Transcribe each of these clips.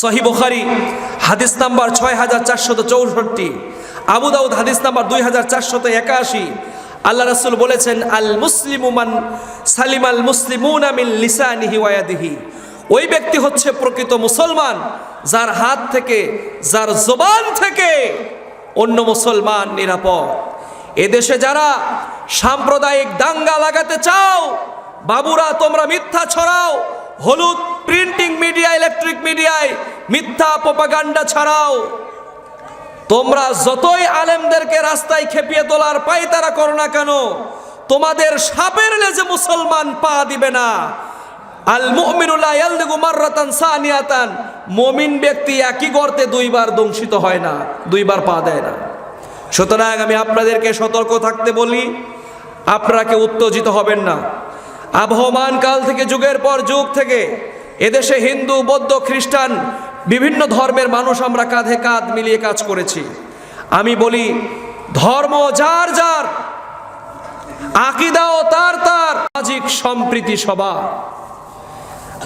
সহি হাদিস নাম্বার ছয় হাজার চারশত চৌষট্টি, আবু দাউদ হাদিস নাম্বার দুই হাজার চারশত একাশি। আল্লাহ রাসূল বলেছেন, আল মুসলিমুমান সালিম আল মুসলিমুন আমিন লিসানিহি ওয়াদিহি ওই ব্যক্তি হচ্ছে প্রকৃত মুসলমান, যার হাত থেকে, যার জবান থেকে অন্য মুসলমান নিরাপদ। এদেশে যারা সাম্প্রদায়িক দাঙ্গা লাগাতে চাও, বাবুরা তোমরা মিথ্যা ছড়াও, হলুদ প্রিন্টিং মিডিয়া ইলেকট্রিক মিডিয়ায় মিথ্যা প্রপাগান্ডা ছাড়াও তোমরা যতই আলেমদেরকে রাস্তায় খেপিয়ে তোলার পাই তারা করো না কেন, তোমাদের সাপের লেজে মুসলমান পা দিবে না। আল সানিয়াতান, মুমিন ব্যক্তি একই গর্তে দুইবার দংশিত হয় না, দুইবার পা দেয় না। সুতরাং আমি আপনাদেরকে সতর্ক থাকতে বলি, আপনারা উত্তেজিত হবেন না। আবহমান কাল থেকে, যুগের পর যুগ থেকে এদেশে হিন্দু, বৌদ্ধ, খ্রিস্টান, বিভিন্ন ধর্মের মানুষ আমরা কাঁধে কাঁধ মিলিয়ে কাজ করেছি। আমি বলি, ধর্ম যার যার, আকিদাও তার তার, সামাজিক সম্প্রীতি সভা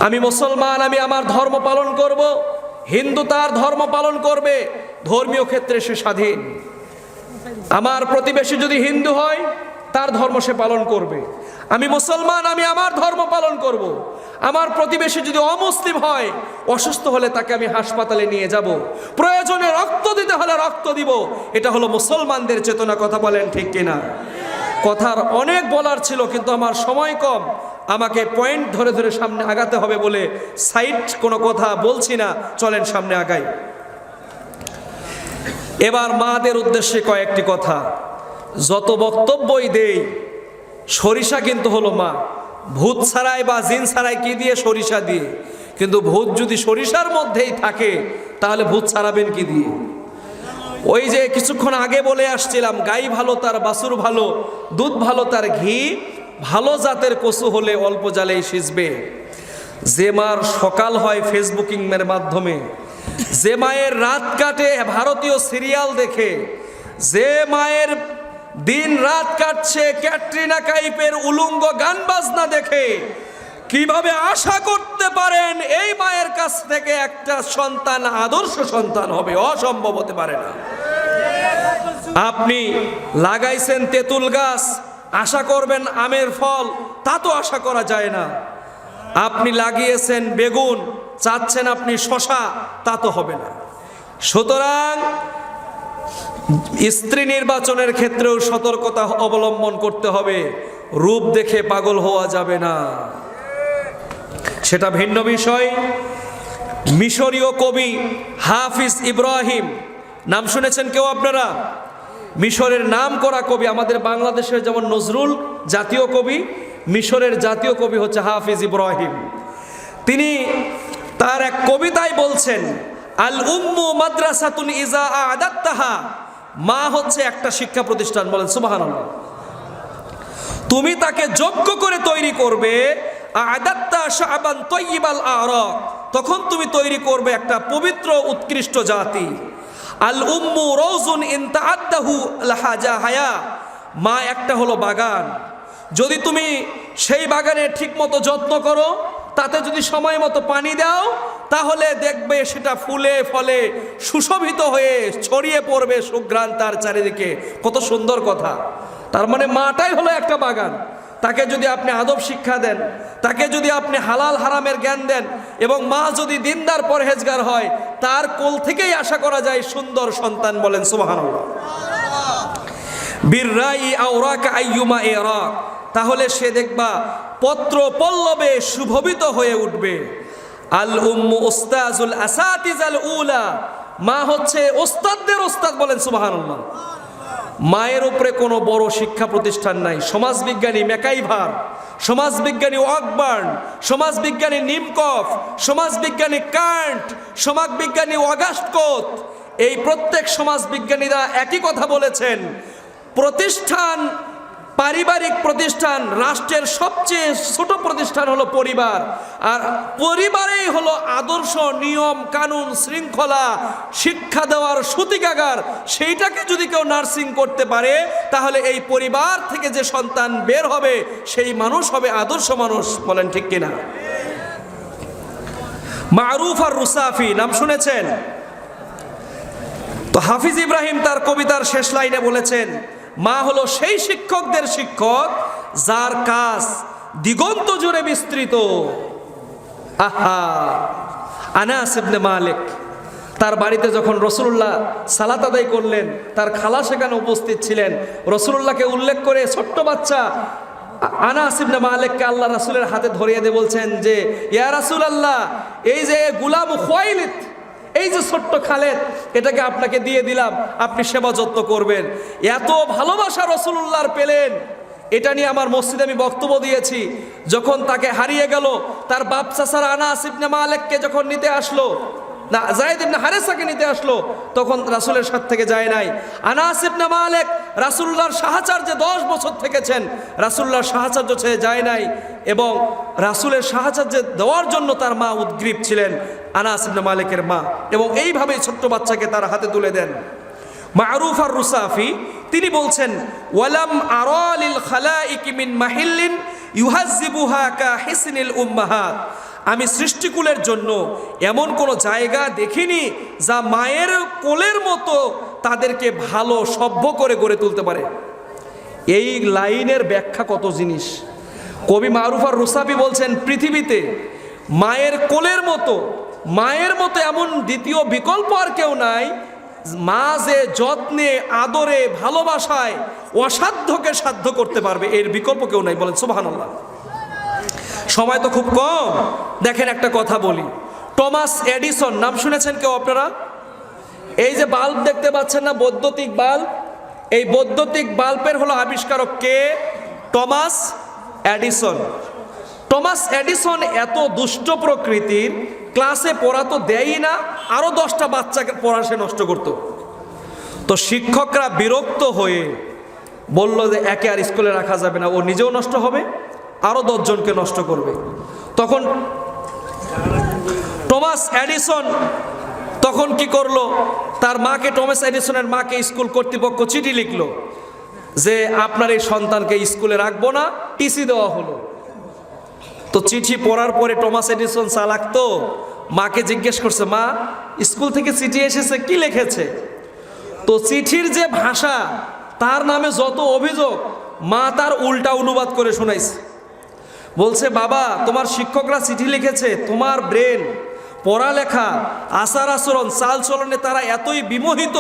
আমি মুসলমান, আমি আমার ধর্ম পালন করব, হিন্দু তার ধর্ম পালন করবে, ধর্মীয় ক্ষেত্রে সে স্বাধীন। আমার প্রতিবেশী যদি হিন্দু হয় তার ধর্ম সে পালন করবে। আমি মুসলমান, আমি আমার ধর্ম পালন করব। আমার প্রতিবেশী যদি অমুসলিম হয়, অসুস্থ হলে তাকে আমি হাসপাতালে নিয়ে যাব। প্রয়োজনে রক্ত দিতে হলে রক্ত দিব। এটা হলো মুসলমানদের চেতনা, কথা বলেন ঠিক কিনা? কথার অনেক বলার ছিল, কিন্তু আমার সময় কম। আমাকে পয়েন্ট ধরে ধরে সামনে আগাতে হবে বলে সাইড কোনো কথা বলছি না। চলেন সামনে আগাই। এবার মাদের উদ্দেশ্যে কয়েকটি কথা। যত বক্তব্যই দেই, সরিষা কিন্তু হলো মা। ভূত ছাড়াই বা জিন ছাড়াই কি দিয়ে সরিষা দিয়ে? কিন্তু ভূত যদি সরিষার মধ্যেই থাকে, তাহলে ভূত ছাড়াবেন কি দিয়ে? ওই যে কিছুক্ষণ আগে বলে আসছিলাম, গাই ভালো তার বাসুর ভালো, দুধ ভালো তার, ঘি, ভালো জাতের কচু হলে অল্প জালেই সিজবে। যে মার সকাল হয় ফেসবুকিংয়ের মাধ্যমে, যে মায়ের রাত কাটে ভারতীয় সিরিয়াল দেখে, যে মায়ের দিন রাত কাটছে ক্যাটরিনা কাইপের উলুঙ্গ গান বাজনা দেখে। কীভাবে আশা করতে পারেন এই মায়ের কাছ থেকে একটা সন্তান, আদর্শ সন্তান হবে, অসম্ভব হতে পারে না। আপনি লাগাইছেন তেঁতুল গাছ, আশা করবেন আমের ফল, তা তো আশা করা যায় না। আপনি লাগিয়েছেন বেগুন, চাচ্ছেন আপনি শশা, তা তো হবে না। সুতরাং স্ত্রী নির্বাচনের ক্ষেত্রেও সতর্কতা অবলম্বন করতে হবে। রূপ দেখে পাগল হওয়া যাবে না। সেটা ভিন্ন বিষয়। মিশরীয় কবি হাফিজ ইব্রাহিম, নাম শুনেছেন কেউ আপনারা? মিশরের নাম করা কবি আমাদের বাংলাদেশের যেমন নজরুল জাতীয় কবি, মিশরের জাতীয় কবি হচ্ছে হাফিজ ইব্রাহিম। তিনি তার এক কবিতায় বলছেন, আল উম্মু মাদ্রাসাতুন ইজা আদাত্তাহা মা হচ্ছে একটা শিক্ষা প্রতিষ্ঠান, বলেন সুবহানাল্লাহ। তুমি তাকে যোগ্য করে তৈরি করবে আরক। তখন তুমি তৈরি করবে একটা পবিত্র, উৎকৃষ্ট জাতি। আল উম্মু রৌজুন মা একটা হলো বাগান। যদি তুমি সেই বাগানে ঠিকমতো যত্ন করো, তাতে যদি সময় মতো পানি দাও তাহলে দেখবে সেটা ফুলে ফলে সুশোভিত হয়ে ছড়িয়ে পড়বে সুঘ্রাণ তার চারিদিকে। কত সুন্দর কথা। তার মানে মাটাই হলো একটা বাগান। তাকে যদি আপনি আদব শিক্ষা দেন, তাকে যদি আপনি হালাল হারামের জ্ঞান দেন এবং মা যদি দিনদার পরহেজগার হয়, তার কোল থেকেই আশা করা যায় সুন্দর সন্তান বলেন সুবহানাল্লাহ। বীররাই আইয়ুমা তাহলে সে দেখবা পত্র পল্লবে শুভবিত হয়ে উঠবে। আল উম্মু ওস্তাজুল আসাতিজাল উলা। মা হচ্ছে ওস্তাদদের ওস্তাদ বলেন, সুবহানাল্লাহ। মায়ের উপরে কোনো বড় শিক্ষা প্রতিষ্ঠান নাই। সমাজবিজ্ঞানী মেকাইভার, সমাজবিজ্ঞানী ওয়াকবার্ন, সমাজবিজ্ঞানী নিমকফ, সমাজবিজ্ঞানী কান্ট সমাজবিজ্ঞানী অগাস্টকোত এই প্রত্যেক সমাজবিজ্ঞানীরা একই কথা বলেছেন। প্রতিষ্ঠান পারিবারিক প্রতিষ্ঠান, রাষ্ট্রের সবচেয়ে ছোট প্রতিষ্ঠান হলো পরিবার। আর পরিবারেই হলো আদর্শ, নিয়ম, কানুন, শৃঙ্খলা, শিক্ষা দেওয়ার সূতিকাগার। সেইটাকে যদি কেউ নার্সিং করতে পারে, তাহলে এই পরিবার থেকে যে সন্তান বের হবে, সেই মানুষ হবে আদর্শ মানুষ। বলেন ঠিক কিনা? মারুফ আর রুসাফি, নাম শুনেছেন? তো হাফিজ ইব্রাহিম তার কবিতার শেষ লাইনে বলেছেন মা হলো সেই শিক্ষকদের শিক্ষক, যার কাজ দিগন্ত জুড়ে বিস্তৃত। আহা মালিক, তার বাড়িতে যখন রসুল্লাহ সালাত আদায় করলেন, তার খালা সেখানে উপস্থিত ছিলেন। রসুল্লাহকে উল্লেখ করে ছোট্ট বাচ্চা আ- আনাস ইবনে মালিককে আল্লাহ রাসূলের হাতে ধরিয়ে দিয়ে বলছেন যে, ইয়া রাসূল আল্লাহ এই যে গুলাম খোয়াইলিত এই যে ছোট্ট খালেদ, এটাকে আপনাকে দিয়ে দিলাম, আপনি সেবা যত্ন করবেন। এত ভালোবাসা রসুল্লাহর পেলেন, এটা নিয়ে আমার মসজিদে আমি বক্তব্য দিয়েছি। যখন তাকে হারিয়ে গেল, তার বাপ আনা আসিফ নেমা আলেককে যখন নিতে আসলো না, জায়েদ ইবনে হারেসাকে নিতে আসলো। তখন রাসূলের সাথ থেকে যায় নাই। আনাস ইবনে মালিক রাসূলুল্লাহর সাহাচার্যে দশ বছর থেকেছেন। রাসূলুল্লাহর সাহাচার্য ছেড়ে যায় নাই এবং রাসূলের সাহাচার্যে দেওয়ার জন্য তার মা উদ্গ্রীব ছিলেন আনাস ইবনে মালিকের মা এবং এইভাবেই ছোট্ট বাচ্চাকে তার হাতে তুলে দেন। মারুফ আর রুসাফি, তিনি বলছেন, ওয়ালাম আরালিল খালাইক মিন মাহিল্লিন ইউহাজ্জিবুহা কা হিসনিল উম্মাহাত। আমি সৃষ্টিকুলের জন্য এমন কোনো জায়গা দেখিনি যা মায়ের কোলের মতো তাদেরকে ভালো, সভ্য করে গড়ে তুলতে পারে। এই লাইনের ব্যাখ্যা কত জিনিস? কবি মারুফ আর রুসাফি বলছেন, পৃথিবীতে মায়ের কোলের মতো, মায়ের মতো এমন দ্বিতীয় বিকল্প আর কেউ নাই। মা যে যত্নে, আদরে, ভালোবাসায়, অসাধ্যকে সাধ্য করতে পারবে, এর বিকল্প কেউ নাই। বলেন, সুবহানাল্লাহ। সময় তো খুব কম। দেখেন একটা কথা বলি। টমাস এডিসন, নাম শুনেছেন কেউ আপনারা? এই যে বাল্ব দেখতে পাচ্ছেন না, বৈদ্যুতিক বাল্ব? এই বৈদ্যুতিক বাল্বের হলো আবিষ্কারক কে? Thomas Edison. টমাস এডিসন এত দুষ্ট প্রকৃতির, ক্লাসে পড়া তো দেয়ই না আরও দশটা বাচ্চাকে পড়া সে নষ্ট করতো। তো শিক্ষকরা বিরক্ত হয়ে বলল যে একে আর স্কুলে রাখা যাবে না, ও নিজেও নষ্ট হবে। আরও দশজনকে নষ্ট করবে। তখন টমাস এডিসন তখন কি করল? তার মাকে, টমাস এডিসনের মাকে স্কুল কর্তৃপক্ষ চিঠি লিখলো যে, আপনার এই সন্তানকে স্কুলে রাখব না টিসি দেওয়া হলো। তো চিঠি পড়ার পরে টমাস এডিসন চালাক তো, মাকে জিজ্ঞেস করছে, মা, স্কুল থেকে চিঠি এসেছে, কি লিখেছে? তো চিঠির যে ভাষা, তার নামে যত অভিযোগ, মা তার উল্টা অনুবাদ করে শোনাইছে। বলছে, বাবা, তোমার শিক্ষকরা চিঠি লিখেছে, তোমার ব্রেন, পড়ালেখা, আচার আচরণ, চাল চলনে তারা এতই বিমোহিত,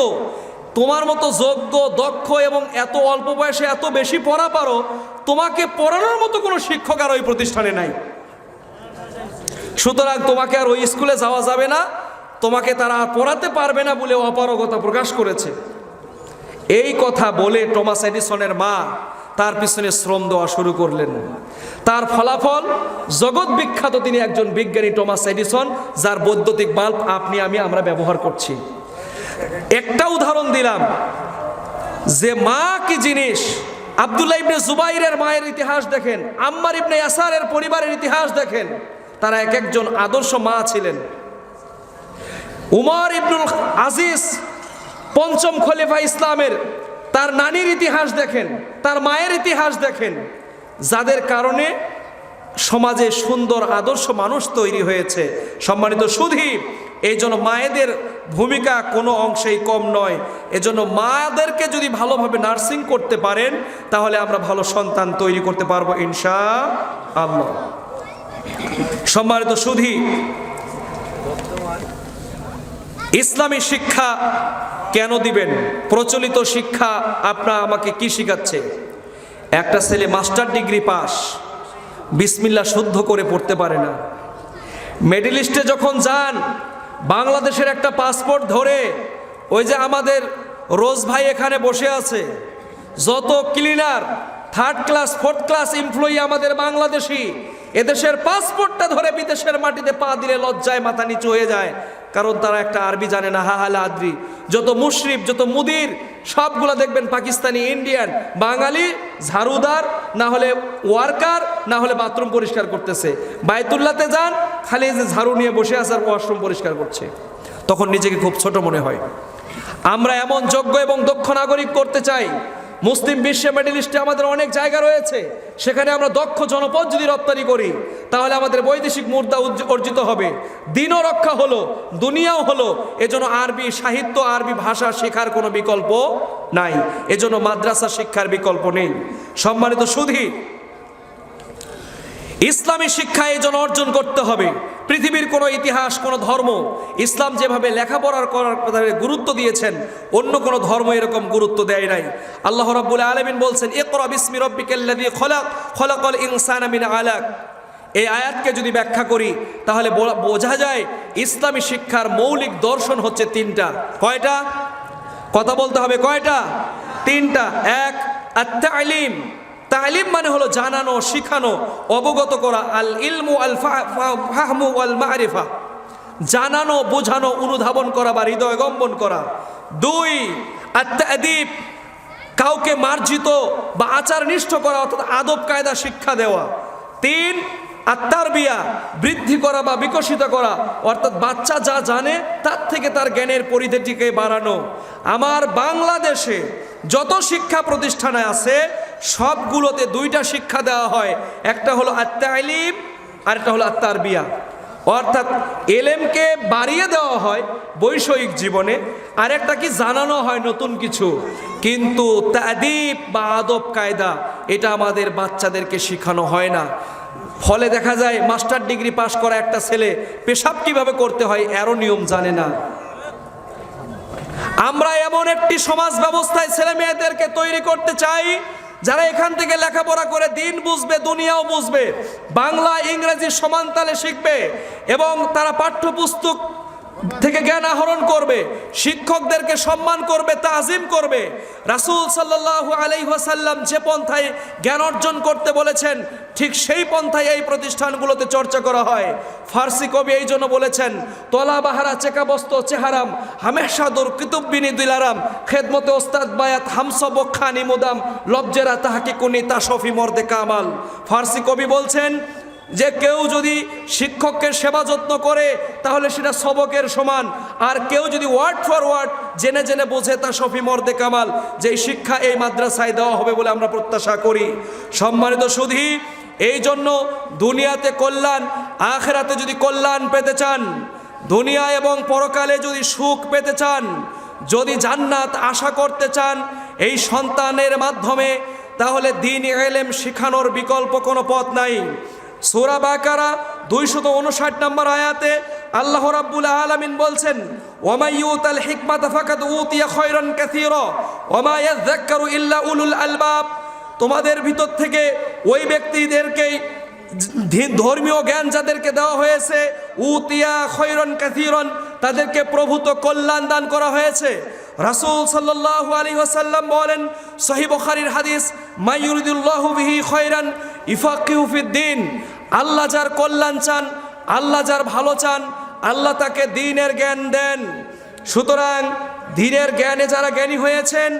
তোমার মতো যোগ্য, দক্ষ এবং এত অল্প বয়সে এত বেশি পড়া পারো, তোমাকে পড়ানোর মতো কোনো শিক্ষক আর ওই প্রতিষ্ঠানে নাই। সুতরাং তোমাকে আর ওই স্কুলে যাওয়া যাবে না, তোমাকে তারা আর পড়াতে পারবে না বলে অপারগতা প্রকাশ করেছে। এই কথা বলে টমাস এডিসনের মা তার পিছনে শ্রম দেওয়া শুরু করলেন। তার ফলাফল, জগৎ বিখ্যাত তিনি একজন বিজ্ঞানী টমাস এডিসন যার বৈদ্যুতিক বাল্ব আপনি, আমি, আমরা ব্যবহার করছি। একটা উদাহরণ দিলাম, যে মা কি জিনিস? আব্দুল্লাহ ইবনে জুবাইরের মায়ের ইতিহাস দেখেন, আম্মার ইবনে ইয়াসারের পরিবারের ইতিহাস দেখেন, তারা এক একজন আদর্শ মা ছিলেন। উমর ইবনুল আজিজ পঞ্চম খলিফা ইসলামের তার নানির ইতিহাস দেখেন, তার মায়ের ইতিহাস দেখেন, যাদের কারণে সমাজে সুন্দর আদর্শ মানুষ তৈরি হয়েছে। সম্মানিত সুধী, এই জন্য মায়েদের ভূমিকা কোনো অংশেই কম নয়। এজন্য মাদেরকে যদি ভালোভাবে নার্সিং করতে পারেন, তাহলে আমরা ভালো সন্তান তৈরি করতে পারব, ইনশা আল্লাহ। সম্মানিত সুধী ইসলামী শিক্ষা কেন দিবেন? প্রচলিত শিক্ষা আপনার আমাকে কি শিখাচ্ছে? একটা ছেলে মাস্টার ডিগ্রি পাস বিসমিল্লা শুদ্ধ করে পড়তে পারে না। মিডল ইস্টে যখন যান, বাংলাদেশের একটা পাসপোর্ট ধরে, ওই যে আমাদের রোজ ভাই এখানে বসে আছে, যত cleaner third class fourth class employee আমাদের বাংলাদেশি, এদেশের পাসপোর্টটা ধরে বিদেশের মাটিতে পা দিলে লজ্জায় মাথা নিচু হয়ে যায়। কারণ তারা একটা আরবি জানে না, হাহালা আদ্রি। যত মুশরিফ, যত মুদির, সবগুলো দেখবেন পাকিস্তানি, ইন্ডিয়ান, বাঙালি, ঝাড়ুদার, না হলে ওয়ার্কার, না হলে বাথরুম পরিষ্কার করতেছে। বায়তুল্লাতে যান, খালি যে ঝাড়ু নিয়ে বসে আছে আর ওয়াশরুম পরিষ্কার করছে। তখন নিজেকে খুব ছোট মনে হয়। আমরা এমন যোগ্য এবং দক্ষ নাগরিক করতে চাই মুসলিম বিশ্বে মিডিল ইস্টে আমাদের অনেক জায়গা রয়েছে। সেখানে আমরা দক্ষ জনপদ যদি রপ্তানি করি, তাহলে আমাদের বৈদেশিক মুদ্রা অর্জিত হবে। দিনও রক্ষা হলো, দুনিয়াও হলো। এজন্য আরবি সাহিত্য, আরবি ভাষা শেখার কোনো বিকল্প নাই। এজন্য মাদ্রাসা শিক্ষার বিকল্প নেই। সম্মানিত সুধী ইসলামী শিক্ষা এই জন্য অর্জন করতে হবে। পৃথিবীর কোনো ইতিহাস, কোনো ধর্ম, ইসলাম যেভাবে লেখাপড়ার করার গুরুত্ব দিয়েছেন, অন্য কোনো ধর্ম এরকম গুরুত্ব দেয় নাই। আল্লাহ রাব্বুল আলামিন বলছেন, ইকরা বিসমি রাব্বিকাল্লাযী খলাক, খলাকাল ইনসানা মিন আলাক। এই আয়াতকে যদি ব্যাখ্যা করি, তাহলে বোঝা যায় ইসলামী শিক্ষার মৌলিক দর্শন হচ্ছে তিনটা। কয়টা? কথা বলতে হবে কয়টা? তিনটা। এক আত্মালিম তালিম মানে হলো জানানো, শিখানো, অবগত করা, আল ইলমু, আল ফাহমু আল মারিফা। জানানো, বোঝানো, অনুধাবন করা বা হৃদয়গম্বন করা। দুই আত্মাদীপ কাউকে মার্জিত বা আচারনিষ্ঠ করা অর্থাৎ আদব, কায়দা, শিক্ষা দেওয়া। তিন আত্মার বিয়া বৃদ্ধি করা বা বিকশিত করা। অর্থাৎ বাচ্চা যা জানে, তার থেকে তার জ্ঞানের পরিধিটিকে বাড়ানো। আমার বাংলাদেশে যত শিক্ষা প্রতিষ্ঠানে আছে সবগুলোতে দুইটা শিক্ষা দেওয়া হয়। একটা হলো আত্মাইলিম আর একটা হলো আত্মার বিয়া অর্থাৎ এলেমকে বাড়িয়ে দেওয়া হয় বৈষয়িক জীবনে আর একটা কি জানানো হয় নতুন কিছু? কিন্তু তাদিব বা আদব কায়দা, এটা আমাদের বাচ্চাদেরকে শেখানো হয় না। ফলে দেখা যায় মাস্টার ডিগ্রি পাশ করা একটা ছেলে পেশাব কীভাবে করতে হয় এরও নিয়ম জানে না। আমরা এমন একটি সমাজ ব্যবস্থায় ছেলে মেয়েদেরকে তৈরি করতে চাই যারা এখান থেকে লেখাপড়া করে দিন বুঝবে, দুনিয়াও বুঝবে, বাংলা, ইংরেজি সমান তালে শিখবে এবং তারা পাঠ্যপুস্তক থেকে জ্ঞান আহরণ করবে, শিক্ষকদেরকে সম্মান করবে, তাজিম করবে। রাসূল সাল্লাল্লাহু আলাইহি ওয়াসাল্লাম যে পন্থায় জ্ঞান অর্জন করতে বলেছেন, ঠিক সেই পন্থায় এই প্রতিষ্ঠানগুলোতে চর্চা করা হয়। ফার্সি কবি এই জন্য বলেছেন তলা বাহারা চেকাবস্ত, চেহারাম হামেশাদুর কিতুব্বিনী দিলারাম, খেদমতে ওস্তাদ বায়াত, হামস বক্ষানি মুদাম লবজেরা, তাহাকে কুনি, তাসফি, মর্দে কামাল। ফার্সি কবি বলছেন যে কেউ যদি শিক্ষককে সেবা যত্ন করে, তাহলে সেটা সবকের সমান। আর কেউ যদি ওয়ার্ড ফর ওয়ার্ড জেনে জেনে বোঝে, তা শফি মর্দে কামাল। যে শিক্ষা এই মাদ্রাসায় দেওয়া হবে বলে আমরা প্রত্যাশা করি। সম্মানিত সুধী, এই জন্য দুনিয়াতে কল্যাণ, আখেরাতে যদি কল্যাণ পেতে চান, দুনিয়া এবং পরকালে যদি সুখ পেতে চান, যদি জান্নাত আশা করতে চান এই সন্তানের মাধ্যমে, তাহলে দিন এলেম শিখানোর বিকল্প কোনো পথ নাই। সূরা বাকারা দুইশত উনষাট নম্বর আয়াতে আল্লাহ রাব্বুল আলামিন বলছেন উতিয়া উলুল আলবাব। তোমাদের ভিতর থেকে ওই ব্যক্তিদেরকেই ধর্মীয় জ্ঞান যাদেরকে দেওয়া হয়েছে, উতিয়া খৈরন কাথিরন তাদেরকে প্রভূত কল্যাণ দান করা হয়েছে। রাসূল সাল্লাল্লাহু আলাইহি ওয়াসাল্লাম বলেন, সহিহ বুখারীর হাদিস, মাইয়ুরিদুল্লাহু বিহি খৈরান ইফাকিহু ফিদ্দিন আল্লাহ যার কল্যাণ চান, আল্লাহ যার ভালো চান, আল্লাহ তাকে দিনের জ্ঞান দেন। সুতরাং দিনের জ্ঞানে যারা জ্ঞানী হয়েছেন,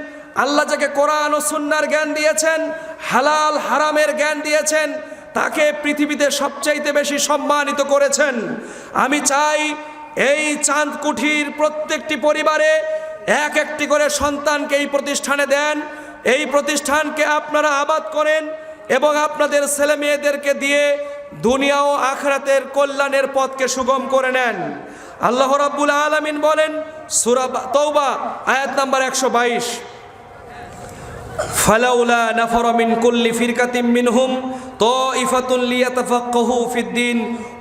আল্লাহ যাকে কোরআন ও সুন্নার জ্ঞান দিয়েছেন, হালাল, হারামের জ্ঞান দিয়েছেন, তাকে পৃথিবীতে সবচাইতে বেশি সম্মানিত করেছেন। আমি চাই এই চাঁদ কুঠির প্রত্যেকটি পরিবারে এক একটি করে সন্তানকে এই প্রতিষ্ঠানে দেন। এই প্রতিষ্ঠানকে আপনারা আবাদ করেন। এবং আপনাদের ছেলে মেয়েদেরকে দিয়ে দুনিয়া ও আখরাতের কল্যাণের পথকে সুগম করে নেন। আল্লাহ রাব্বুল আলামিন বলেন, সূরা তওবা, আয়াত নাম্বার একশো বাইশ। ফালাউলা নাফর মিন কুল্লি ফিরকাতিম মিনহুম তাইফাতুন লিয়াতাফাক্কাহু ফিদ্দিন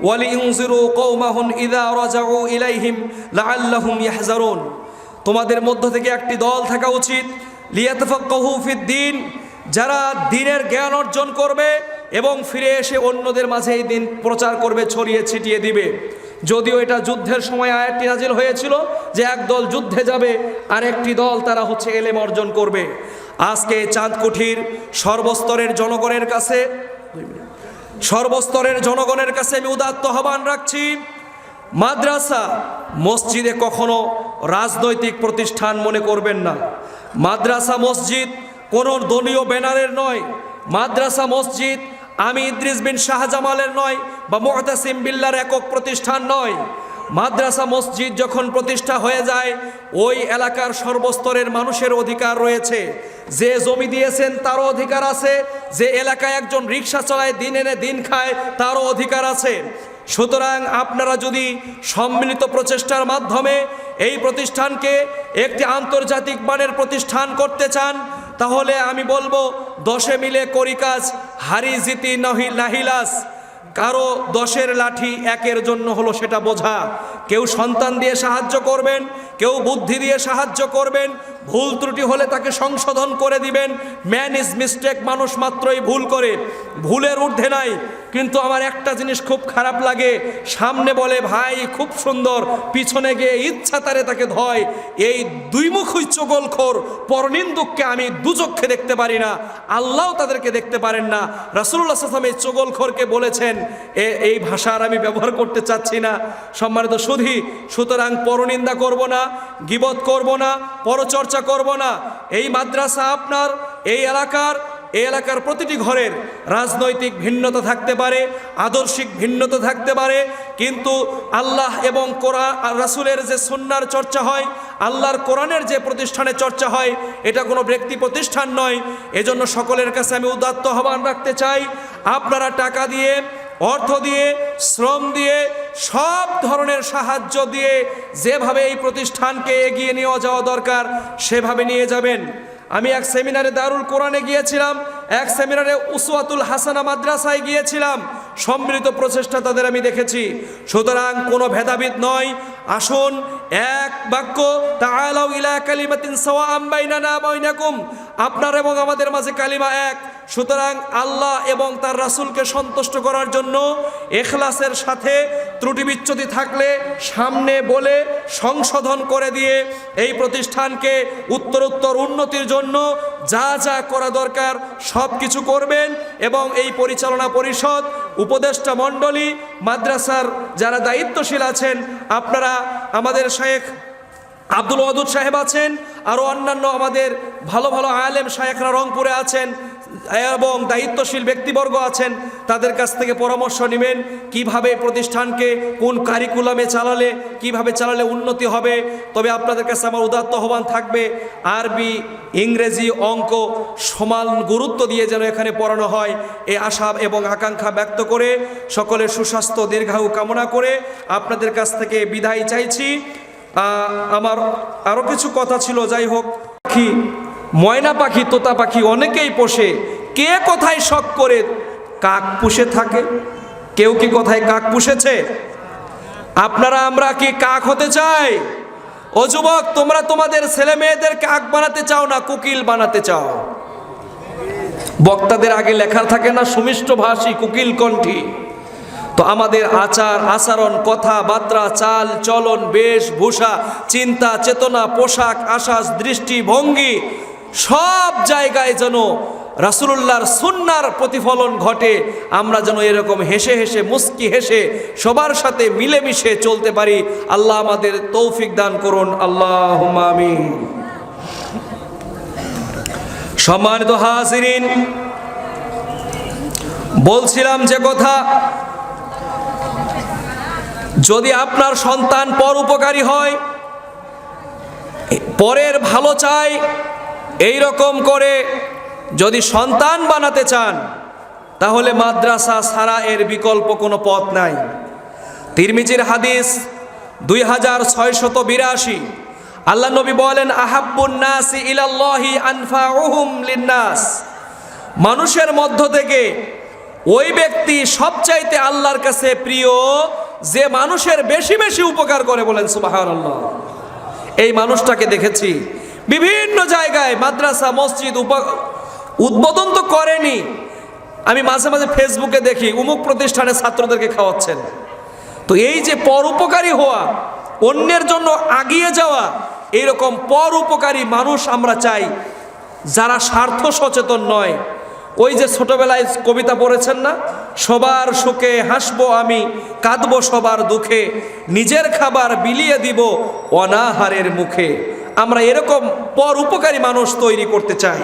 ওয়া লিইনজিরু কওমাহুম ইযা রাজাউ ইলাইহিম লাআল্লাহুম তোমাদের মধ্য থেকে একটি দল থাকা উচিত, লিয়াতাফাক্কাহু ফিদ্দিন যারা দিনের জ্ঞান অর্জন করবে এবং ফিরে এসে অন্যদের মাঝে এই দিন প্রচার করবে, ছড়িয়ে ছিটিয়ে দিবে। যদিও এটা যুদ্ধের সময় আয়াতটি নাজিল হয়েছিল যে এক দল যুদ্ধে যাবে আর একটি দল তারা হচ্ছে এলেম অর্জন করবে। আজকে চাঁদকুঠির সর্বস্তরের জনগণের কাছে, সর্বস্তরের জনগণের কাছে আমি উদাত্ত আহ্বান রাখছি, মাদ্রাসা মসজিদে কখনো রাজনৈতিক প্রতিষ্ঠান মনে করবেন না। মাদ্রাসা মসজিদ কোনো দলীয় ব্যানারের নয়, মাদ্রাসা মসজিদ, আমি ইদ্রিস বিন শাহজামালের নয় বা মোহতাসিম বিল্লার একক প্রতিষ্ঠান নয়। মাদ্রাসা মসজিদ যখন প্রতিষ্ঠা হয়ে যায়, ওই এলাকার সর্বস্তরের মানুষের অধিকার রয়েছে। যে জমি দিয়েছেন তারও অধিকার আছে, যে এলাকায় একজন রিক্সা চালায় দিন এনে দিন খায়, তারও অধিকার আছে। সুতরাং আপনারা যদি সম্মিলিত প্রচেষ্টার মাধ্যমে এই প্রতিষ্ঠানকে একটি আন্তর্জাতিক মানের প্রতিষ্ঠান করতে চান তাহলে আমি বলব, দশে মিলে করি কাজ, হারি জিতি নহি নাহিলাস কারও দশের লাঠি একের জন্য হলো সেটা বোঝা। কেউ সন্তান দিয়ে সাহায্য করবেন, কেউ বুদ্ধি দিয়ে সাহায্য করবেন ভুল ত্রুটি হলে তাকে সংশোধন করে দিবেন। ম্যান ইজ মিস্টেক মানুষ মাত্রই ভুল করে। ভুলের ঊর্ধ্বে নাই। কিন্তু আমার একটা জিনিস খুব খারাপ লাগে। সামনে বলে, ভাই, খুব সুন্দর। পিছনে গিয়ে ইচ্ছা তারে তাকে ধয়। এই দুই মুখই পরনিন্দুককে আমি দুচক্ষে দেখতে পারি না। আল্লাহ তাদেরকে দেখতে পারেন না। রাসুল্লাহ সাল্লাম এই চগলখোরকে বলেছেন, এ- এই ভাষার আমি ব্যবহার করতে চাচ্ছি না। সম্মানিত সুধি, সুতরাং পরনিন্দা করব না, গিবত করব না, পরচর্চা করব না। এই মাদ্রাসা আপনার, এই এলাকার এই এলাকার প্রতিটি ঘরের রাজনৈতিক ভিন্নতা থাকতে পারে, আদর্শিক ভিন্নতা থাকতে পারে, কিন্তু আল্লাহ এবং কোরআন রাসুলের যে সুন্নার চর্চা হয়, আল্লাহর কোরআনের যে প্রতিষ্ঠানে চর্চা হয়, এটা কোনো ব্যক্তি প্রতিষ্ঠান নয়। এজন্য সকলের কাছে আমি উদাত্ত আহ্বান রাখতে চাই, আপনারা টাকা দিয়ে অর্থ দিয়ে, শ্রম দিয়ে, সব ধরনের সাহায্য দিয়ে যেভাবে এই প্রতিষ্ঠানকে এগিয়ে নিয়ে যাওয়া দরকার, সেভাবে নিয়ে যাবেন। আমি এক সেমিনারে দারুল কোরআনে গিয়েছিলাম, এক সেমিনারে উসওয়াতুল হাসানা মাদ্রাসায় গিয়েছিলাম। সম্মিলিত প্রচেষ্টা তাদের আমি দেখেছি। সুতরাং কোনো ভেদাভেদ নয়। আসুন, এক বাক্য, তাআলাউ ইলা কালিমাতিন সাওয়াআম বাইনানা বাইনাকুম। আপনার এবং আমাদের মাঝে কালিমা এক। সুতরাং আল্লাহ এবং তার রাসূলকে সন্তুষ্ট করার জন্য এখলাসের সাথে ত্রুটি বিচ্যুতি থাকলে সামনে বলে সংশোধন করে দিয়ে এই প্রতিষ্ঠানকে উত্তরোত্তর উন্নতির জন্য যা যা করা দরকার সব কিছু করবেন এবং এই পরিচালনা পরিষদ, উপদেষ্টা মণ্ডলী, মাদ্রাসার যারা দায়িত্বশীল আছেন, আপনারা আমাদের শেখ আব্দুল ওয়াদুদ সাহেব আছেন আরও অন্যান্য আমাদের ভালো ভালো আলেম শায়েখরা রংপুরে আছেন এবং দায়িত্বশীল ব্যক্তিবর্গ আছেন, তাদের কাছ থেকে পরামর্শ নেবেন কীভাবে প্রতিষ্ঠানকে, কোন কারিকুলামে চালালে, কীভাবে চালালে উন্নতি হবে। তবে আপনাদের কাছে আমার উদাত্ত আহ্বান থাকবে, আরবি, ইংরেজি অঙ্ক সমান গুরুত্ব দিয়ে যেন এখানে পড়ানো হয়। এ আশা এবং আকাঙ্ক্ষা ব্যক্ত করে সকলের সুস্বাস্থ্য, দীর্ঘায়ু কামনা করে আপনাদের কাছ থেকে বিদায় চাইছি। আমার আরও কিছু কথা ছিল, যাই হোক ময়না পাখি, তোতা পাখি অনেকেই পোষে। কে কোথায় শখ করে কাক পুষে থাকে? কেউ কি কোথায় কাক পুষেছে? আপনারা, আমরা কি কাক হতে চাই? ও যুবক, তোমরা তোমাদের ছেলে মেয়েদের কাক বানাতে চাও না, কুকিল বানাতে চাও? বক্তাদের আগে লেখা থাকে না, সুমিষ্ট ভাষী, কুকিল কণ্ঠী। তো আমাদের আচার, আচরণ কথাবার্তা চাল, চলন বেশভূষা চিন্তা, চেতনা, পোশাক আশাস দৃষ্টি, ভঙ্গি সব জায়গায় যেন রাসুলুল্লাহর সুন্নার প্রতিফলন ঘটে, আমরা যেন এরকম হেসে হেসে, মুস্কি হেসে, সবার সাথে মিলেমিশে চলতে পারি। আল্লাহ আমাদের তৌফিক দান করুন। আল্লাহ সম্মানিত হাজিরিন, বলছিলাম যে কথা, যদি আপনার সন্তান পর উপকারী হয়, পরের ভালো চাই এই রকম করে যদি সন্তান বানাতে চান, তাহলে মাদ্রাসা ছাড়া এর বিকল্প কোনো পথ নাই। তিরমিজির হাদিস দুই হাজার ছয়শত বিরাশি। আল্লাহ নবী বলেন, আহাব্বুন নাসি ইলাল্লাহি লিন্নাস। মানুষের মধ্য থেকে ওই ব্যক্তি সবচাইতে আল্লাহর কাছে প্রিয়, যে মানুষের বেশি বেশি উপকার করে বলেন আল্লাহ এই মানুষটাকে দেখেছি বিভিন্ন জায়গায় মাদ্রাসা, মসজিদ উপ- উদ্বোধন তো করেনি। আমি মাঝে মাঝে ফেসবুকে দেখি, উমুক প্রতিষ্ঠানে ছাত্রদেরকে খাওয়াচ্ছেন। তো এই যে পর উপকারী হওয়া, অন্যের জন্য আগিয়ে যাওয়া, এইরকম পর উপকারী মানুষ আমরা চাই, যারা স্বার্থ সচেতন নয়। ওই যে ছোটবেলায় কবিতা পড়েছেন না? সবার সুখে হাসবো আমি, কাঁদবো সবার দুঃখে, নিজের খাবার বিলিয়ে দিব অনাহারের মুখে। আমরা এরকম পর উপকারী মানুষ তৈরি করতে চাই।